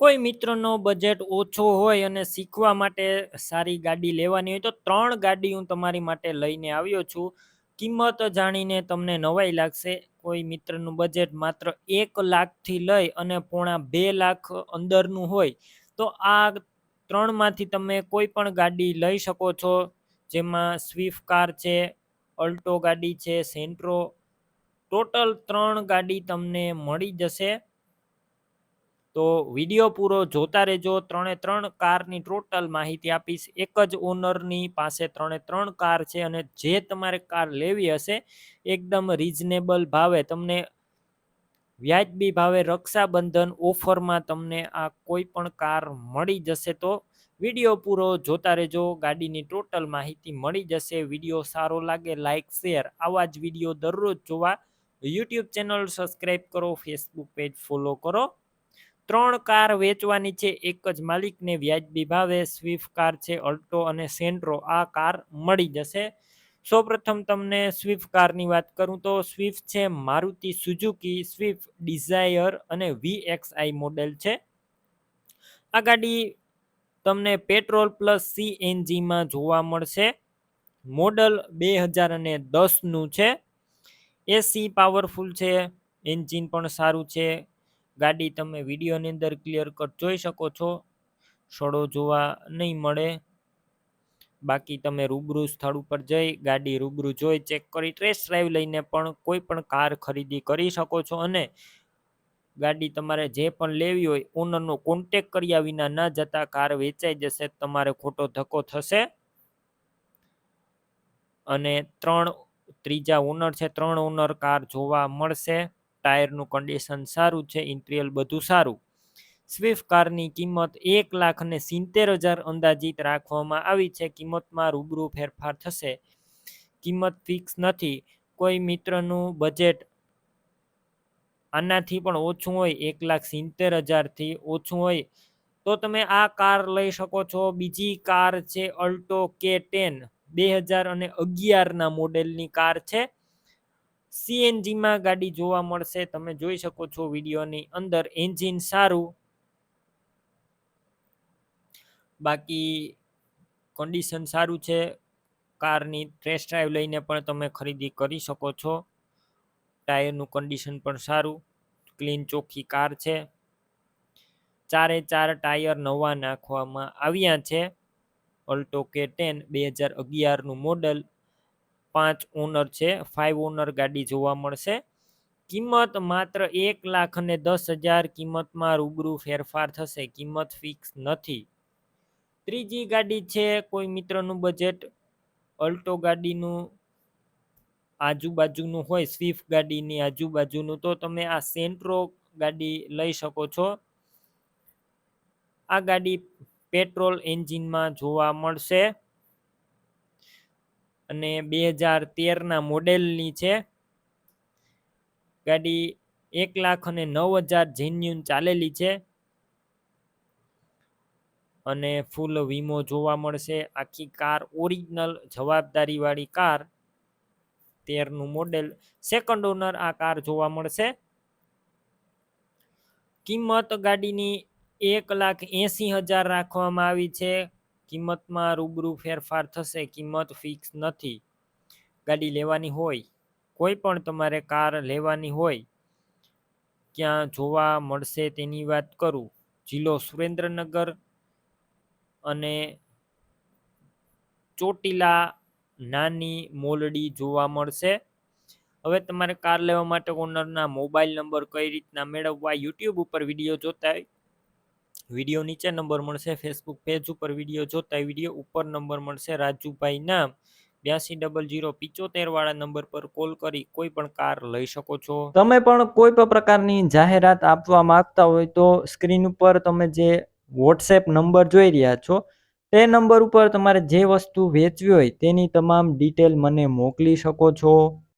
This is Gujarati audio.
કોઈ મિત્રનો બજેટ ઓછો હોય અને શીખવા માટે સારી ગાડી લેવાની હોય તો ત્રણ ગાડી હું તમારી માટે લઈને આવ્યો છું. કિંમત જાણીને તમને નવાઈ લાગશે. કોઈ મિત્રનું બજેટ માત્ર એક લાખથી લઈ અને પોણા બે લાખ અંદરનું હોય તો આ ત્રણમાંથી તમે કોઈ પણ ગાડી લઈ શકો છો. જેમાં સ્વિફ્ટ કાર છે અલ્ટો ગાડી છે સેન્ટ્રો ટોટલ ત્રણ ગાડી તમને મળી જશે. તો વીડિયો પૂરો જોતા રહેજો. ત્રણે ત્રણ કારની ટોટલ માહિતી આપીશ. એક જ ઓનરની પાસે ત્રણે ત્રણ કાર છે અને જે તમારે કાર લેવી હશે, એકદમ રિઝનેબલ ભાવે તમને વ્યાજબી ભાવે રક્ષાબંધન ઓફરમાં તમને આ કોઈ પણ કાર મળી જશે તો વીડિયો પૂરો જોતા રહેજો. ગાડીની ટોટલ માહિતી મળી જશે. વીડિયો સારો લાગે લાઇક શેર આવા જ વીડિયો દરરોજ જોવા. યુટ્યુબ ચેનલ સબસ્ક્રાઈબ કરો. ફેસબુક પેજ ફોલો કરો. ત્રણ કાર વેચવાની છે. એક જ માલિકને વ્યાજબી ભાવે સ્વિફ્ટ કાર છે, અલ્ટો અને સેન્ટ્રો. આ કાર મળી જશે. સૌપ્રથમ તમને સ્વિફ્ટ કારની વાત કરું તો સ્વિફ્ટ છે મારુતિ સુઝુકી સ્વિફ્ટ ડિઝાયર અને વીએક્સઆઈ મોડેલ છે. આ ગાડી તમને પેટ્રોલ પ્લસ સીએનજીમાં જોવા મળશે. મોડલ બે હજાર અને દસનું છે. એસી પાવરફુલ છે. એન્જિન પણ સારું છે. ગાડી તમે વિડીયોની અંદર ક્લિયર કટ જોઈ શકો છો. સડો જોવા નહીં મળે. બાકી તમે રૂબરૂ સ્થળ ઉપર જઈ ગાડી રૂબરૂ જોઈ ચેક કરી ટેસ્ટ ડ્રાઈવ લઈને પણ કોઈ પણ કાર ખરીદી કરી શકો છો અને ગાડી તમારે જે પણ લેવી હોય ઓનરનો કોન્ટેક કર્યા વિના ના જતા કાર વેચાઈ જશે, તમારે ખોટો ધક્કો થશે. અને ત્રણ ત્રીજા ઓનર છે, ત્રણ ઓનર કાર જોવા મળશે. ટાયરનું કન્ડિશન સારું છે, ઇન્ટિરિયર બધું સારું. સ્વિફ્ટ કારની કિંમત એક લાખ અને સિત્તેર હજાર અંદાજિત રાખવામાં આવી છે. કિંમતમાં રૂબરૂ ફેરફાર થશે. કિંમત ફિક્સ નથી. કોઈ મિત્રનું બજેટ આનાથી પણ ઓછું હોય, એક લાખ સિત્તેર હજારથી ઓછું હોય, તો તમે આ કાર લઈ શકો છો. બીજી કાર છે અલ્ટો કે ટેન. બે હજાર અને અગિયારના મોડેલની કાર છે. સીએનજીમાં ગાડી જોવા મળશે. તમે જોઈ શકો છો વિડીયોની અંદર એન્જિન સારું. બાકી કન્ડિશન સારું છે. કારની ટેસ્ટ ડ્રાઈવ લઈને પણ તમે ખરીદી કરી શકો છો. ટાયરનું કન્ડિશન પણ સારું. ક્લીન ચોખ્ખી કાર છે. ચારે ચાર ટાયર નવા નાખવામાં આવ્યા છે. અલ્ટો કે ટેન બે હજાર અગિયારનું મોડલ. પાંચ ઓનર છે ફાઇવ ઓનર ગાડી જોવા મળશે. કિંમત માત્ર એક લાખ અને દસ હજાર કિંમતમાં રૂબરૂ ફેરફાર થશે, કિંમત ફિક્સ નથી. ત્રીજી ગાડી છે, કોઈ મિત્રનું બજેટ અલ્ટો ગાડીનું, આજુબાજુનું હોય, સ્વિફ્ટ ગાડીની આજુબાજુનું, તો તમે આ સેન્ટ્રો ગાડી લઈ શકો છો. આ ગાડી પેટ્રોલ એન્જિનમાં જોવા મળશે. અને બે હજાર તેરના મોડેલની છે. ગાડી એક લાખ અને નવ હજાર જેન્યુન ચાલેલી છે. અને ફૂલ વીમો જોવા મળશે. આખી કાર ઓરિજિનલ જવાબદારીવાળી કાર, તેરનું મોડેલ. સેકન્ડ ઓનર આ કાર જોવા મળશે. કિંમત ગાડીની એક લાખ એંસી હજાર રાખવામાં આવી છે. કિંમતમાં રૂબરૂ ફેરફાર થશે, કિંમત ફિક્સ નથી. ગાડી લેવાની હોય, કોઈ પણ તમારે કાર લેવાની હોય, ક્યાં જોવા મળશે તેની વાત કરું. જિલ્લો સુરેન્દ્રનગર અને ચોટીલા નાની મોલડી જોવા મળશે. હવે તમારે કાર લેવા માટે ઓનરના મોબાઈલ નંબર કઈ રીતના મેળવવા, યુટ્યુબ ઉપર વીડિયો જોતા વીડિયો નીચે નંબર મળશે ફેસબુક પેજ ઉપર વીડિયો જોતા વીડિયો ઉપર નંબર મળશે. રાજુભાઈ નામ બ્યાસી ડબલ જીરો પિચોતેર વાળા નંબર પર કોલ કરી કોઈ પણ કાર લઈ શકો છો. તમે પણ કોઈ પણ પ્રકારની જાહેરાત આપવા માંગતા હોય તો સ્ક્રીન ઉપર તમે જે વોટ્સએપ નંબર જોઈ રહ્યા છો, તે નંબર ઉપર તમારે જે વસ્તુ વેચવી હોય તેની તમામ ડિટેલ મને મોકલી શકો છો.